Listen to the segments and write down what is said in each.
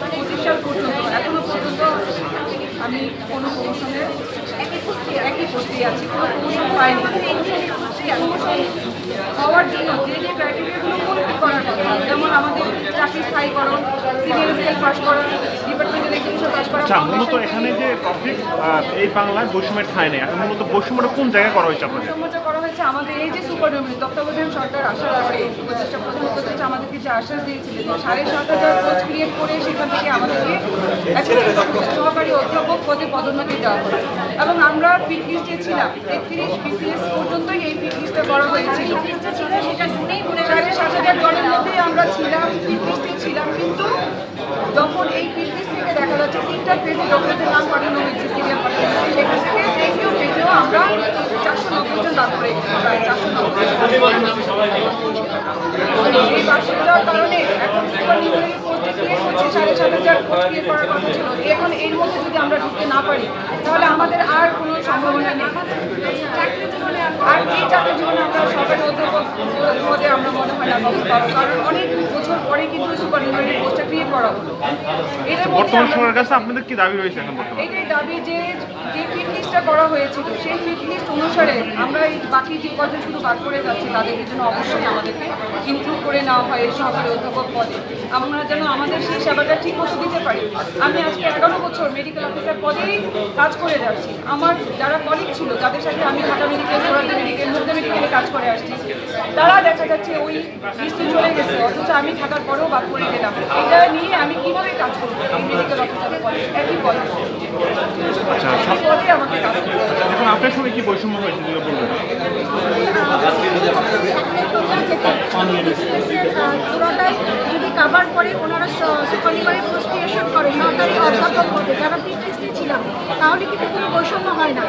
পঁচিশ সাল পর্যন্ত এখনও পর্যন্ত আমি কোনো প্রমোশনে একই করতে আছি, কোনো প্রমোশন পাইনি। হওয়ার জন্য যে যে ক্রাইটেরিয়াগুলো করার কথা, যেমন আমাদের চাকরি স্থায়ীকরণ সিনিয়র স্কেল পাস করা করা আচ্ছা মূলত এখানে যে টপিক এই বাংলায় বৈষম্যের ঠাঁই নেই। এখন মূলত বৈষম্যটা কোন জায়গায় করা হয়েছে আপনাদের? করা হয়েছে আমাদের এই যে সুপার ডোমিনি তত্ত্বাবধায়ক সরকার আসার আগে উপদেষ্টা প্রধান উপদেষ্টা আমাদেরকে যে আশ্বাস দিয়েছিলেন সাড়ে সাত হাজার পোস্ট ক্রিয়েট করে সেখান থেকে আমাদেরকে সহকারী অধ্যাপক পদে পদোন্নতি দেওয়া হবে এবং আমরা ফিট লিস্টে ছিলাম একত্রিশ বিসিএস পর্যন্তই এই ফিট লিস্টটা করা হয়েছিল। সাড়ে সাত হাজার জনের মধ্যেই আমরা ছিলাম ফিট লিস্টে ছিলাম। কিন্তু যখন এই ফিট দেখা যাচ্ছে, তিনটা পেজে ডকুমেন্টের নাম আমরা চারশো নব্বই জন কারণে এখন হচ্ছে এর মধ্যে যদি আমরা ঢুকতে না পারি, তাহলে আমাদের আর কোনো সম্ভাবনা নেই। আর চাকরি জীবনে আমরা সরকারি অধ্যাপক আমরা মনে হয় না পাবো। কারণ অনেক বছর পরে কিন্তু সুপার নিউমারি পোস্টটা ক্রিয়েট করা হলো। এদের বর্তমান সরকারের কাছে আপনাদের কি দাবি রয়েছে এখন বর্তমানে? এটাই দাবি যে যে ফিট লিস্টটা করা হয়েছিল সেই ফিট লিস্ট অনুসারে আমরা এই বাকি যে কজন শুধু বাদ করে যাচ্ছি তাদের জন্য অবশ্যই আমাদেরকে ইনক্লুড করে নেওয়া হয় এই সহকারী অধ্যাপক পদে। আমরা যেন আমাদের সেই সেবাটা ঠিক মতো দিতে পারি। আমি আজকে এগারো বছর মেডিকেল অফিসার পদেই কাজ করে যাচ্ছি। আমার যারা কলিগ ছিল যাদের সাথে আমি ঢাকা মেডিকেল মেডিকেল মুগ্ধা মেডিকেলে কাজ করে আসছি। তারা দেখা যাচ্ছে ওই লিস্টে চলে গেছে অথচ আমি থাকার পরেও বাদ পড়ে গেলাম। এটা নিয়ে আমি কীভাবে কাজ করব? মেডিকেল অফিসারের একই আচ্ছা পদে আমাকে কাজ করতে আপনার সঙ্গে কি বৈষম্য হয়েছে যদি বলবেন পুরোটাই যদি কাভার করে ওনারা করে সরকারি অধ্যাপক পদে যারা ছিলাম তাহলে কিন্তু কোনো বৈষম্য হয় না।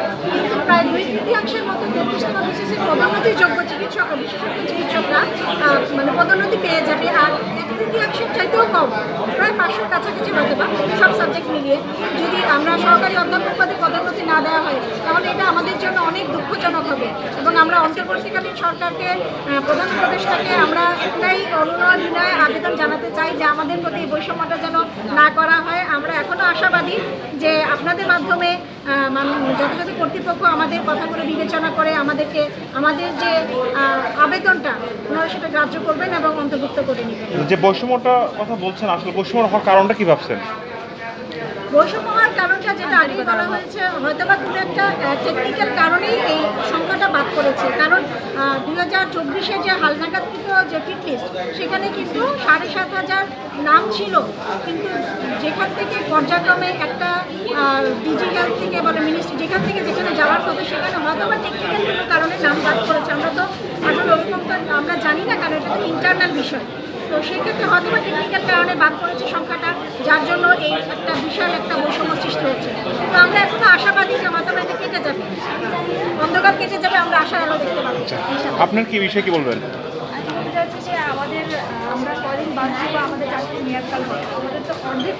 প্রায় দুই তৃতীয়াংশের মতো তেত্রিশতম বিসিসির পদোন্নতির যোগ্য চিকিৎসক চিকিৎসকরা মানে পদোন্নতি পেয়ে যাবে। আর এক তৃতীয়াংশের চাইতেও কম, প্রায় পাঁচশোর কাছাকাছি হয়তো বা সব সাবজেক্ট মিলিয়ে। যদি আমরা সরকারি অধ্যাপক পদে পদোন্নতি না দেওয়া হয়, তাহলে এটা আমাদের জন্য অনেক দুঃখজনক হবে। এবং আমরা অন্তর্বর্তীকালীন সরকারকে প্রধান উপদেষ্টাকে আমরা একটাই বিনয় আবেদন জানাতে চাই যে আমাদের প্রতি এই বৈষম্যটা যেন না করা হয়। আশাবাদী যে আপনাদের মাধ্যমে যথাযথ কর্তৃপক্ষ আমাদের কথাগুলো বিবেচনা করে আমাদেরকে আমাদের যে আবেদনটা ওনারা সেটা গ্রাহ্য করবেন এবং অন্তর্ভুক্ত করে নেবেন। যে বৈষম্যটা কথা বলছেন আসলে বৈষম্য হওয়ার কারণটা কি ভাবছেন? বৈষম্য হওয়ার কারণটা যেটা আগেই বলা হয়েছে হয়তো বা কোনো একটা টেকনিক্যাল কারণেই এই বাদ করেছে কারণ দুই হাজার চব্বিশে যে হালনাগাদকৃত যে ফিট লিস্ট, সেখানে কিন্তু সাড়ে সাত হাজার নাম ছিল। কিন্তু যেখান থেকে পর্যায়ক্রমে একটা ডিজি হেলথ থেকে বলে মিনিস্ট্রি যেখান থেকে যেখানে যাওয়ার কথা সেখানে হয়তো বা টেকনিক্যাল কোনো কারণে নাম বাদ করেছে আমরা তো আসলে ওরকমটা আমরা জানি না, কারণ এটা তো ইন্টারনাল বিষয়। তো সেক্ষেত্রে হয়তো বা টেকনিক্যাল কারণে বাদ করেছে সংখ্যাটা, যার জন্য এই একটা বিশাল একটা বৈষম্য সৃষ্টি হচ্ছে। তো আমরা এখনও আশাবাদী যে কেটে যাবে। অন্ধকার কেটে যাবে আমরা আশার আলো দেখতে পাবো। আপনার কি বিষয়ে কি বলবেন? আমাদের আমরা কদিন বাঁচছি বা আমাদের চাকরির মেয়াদকাল আমাদের তো অর্ধেক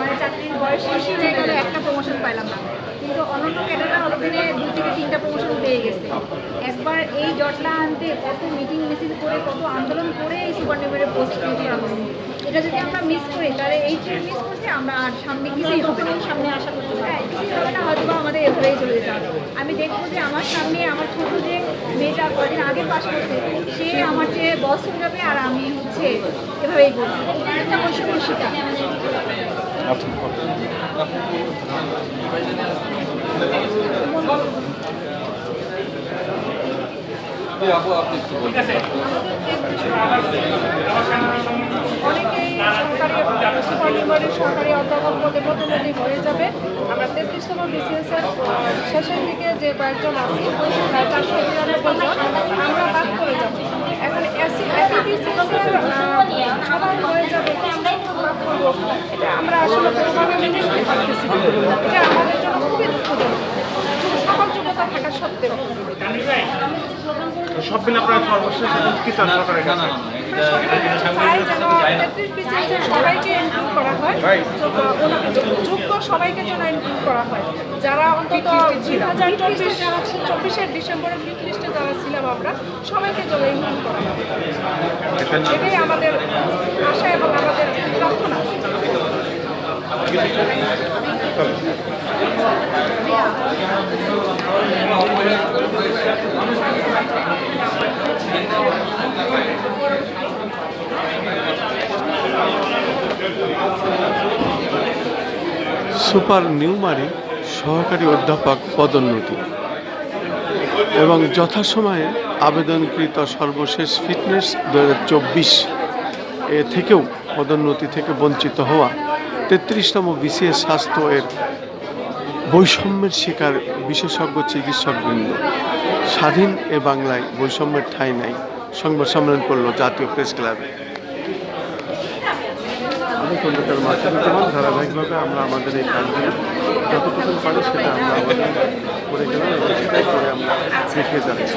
মানে চাকরির বয়স বেশি হয়ে গেলে একটা প্রমোশন পাইলাম না। কিন্তু ক্যাডাররা দু থেকে তিনটা প্রমোশন পেয়ে গেছে। একবার এই জটলা আনতে কত মিটিং মিছিল করে কত আন্দোলন করে এই সুপার পোস্ট তৈরি করা হয়েছে এটা যদি আমরা মিস করি তাহলে এই ট্রেন মিস করছি আমরা আর সামনে কিছুই হবে না। সামনে আশা করতে হ্যাঁ কিছুই হবে না বা চলে যেতে। আমি দেখব যে আমার সামনে আমার ছোট যে মেয়েটা কদিন আগে পাশ করছে, সে আমার যে বস হয়ে যাবে আর আমি হচ্ছে এভাবেই বলছি অনেকেই সরকারি সরকারি অধ্যাপক পদে পদোন্নতি হয়ে যাবে আমরা শেষের দিকে যে কয়েকজন আছি চারশো বিরানব্বই জন, আমরা বাদ করে যাব। এখন এসি এটা আমরা আসলে আমাদের জন্য খুবই দুঃখজনক। সত্ত্বেও। সব মিলে আপনারা সর্বশেষ কি চান সরকারের চাই যেন তেত্রিশ বিসিএস সবাইকে ইনক্লুড করা হয়। যোগ্য সবাইকে যেন ইনক্লুড করা হয়। যারা অন্তত দুই হাজার চব্বিশ চব্বিশের ফিফ লিস্টে যারা ছিলাম আমরা সবাইকে যেন ইনক্লুড করা হয়। এটাই আমাদের আশা এবং আমাদের প্রার্থনা। সুপার নিউমারি সহকারী অধ্যাপক পদোন্নতি। এবং যথাসময়ে আবেদনকৃত সর্বশেষ ফিটনেস দু হাজার চব্বিশ এ থেকেও পদোন্নতি থেকে বঞ্চিত হওয়া তেত্রিশতম বিসিএস স্বাস্থ্য এর বৈষম্যের শিকার বিশেষজ্ঞ চিকিৎসকবৃন্দ। স্বাধীন এ বাংলায় বৈষম্যের ঠাঁই নাই, সংবাদ সম্মেলন করল জাতীয় প্রেস ক্লাবে। আমি মাধ্যমে যেমন ধারাবাহিকভাবে আমরা আমাদের এই কাজগুলো যতটুকু পারি সেটা আমরা করে গেলাম এবং সেটাই করে আমরা দেখে যাচ্ছি।